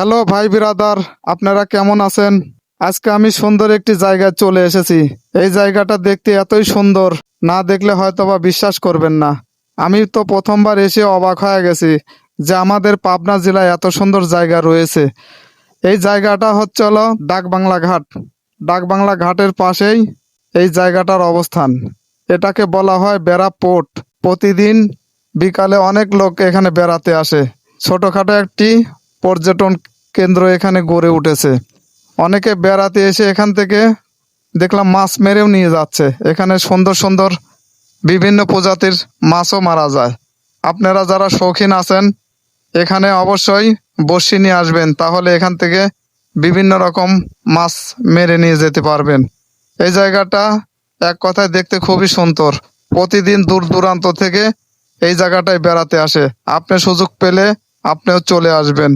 Hello ভাই বিরাদার, আপনারা কেমন আছেন? আজকে আমি সুন্দর একটি জায়গায় চলে এসেছি। এই জায়গাটা দেখতে এতই সুন্দর, না দেখলে হয়তো বা বিশ্বাস করবেন না। আমি তো প্রথমবার এসে অবাক হয়ে গেছি যে আমাদের পাবনা জেলায় এত সুন্দর জায়গা রয়েছে। এই জায়গাটা হচ্ছে হলো ডাকবাংলা ঘাট। ডাকবাংলা ঘাটের পাশেই এই জায়গাটার অবস্থান। এটাকে বলা হয় বেড়া পোর্ট। প্রতিদিন বিকালে অনেক লোক এখানে বেড়াতে আসে। ছোটখাটো একটি পর্যটন কেন্দ্র এখানে গড়ে উঠেছে। অনেকে বেড়াতে এসে এখান থেকে দেখলাম মাছ মেরেও নিয়ে যাচ্ছে। এখানে সুন্দর সুন্দর বিভিন্ন প্রজাতির মাছও মারা যায়। আপনারা যারা শৌখিন আছেন, এখানে অবশ্যই বসি নিয়ে আসবেন। তাহলে এখান থেকে বিভিন্ন রকম মাছ মেরে নিয়ে যেতে পারবেন। এই জায়গাটা এক কথায় দেখতে খুবই সুন্দর। প্রতিদিন দূর দূরান্ত থেকে এই জায়গাটায় বেড়াতে আসে। আপনি সুযোগ পেলে আপনিও চলে আসবেন।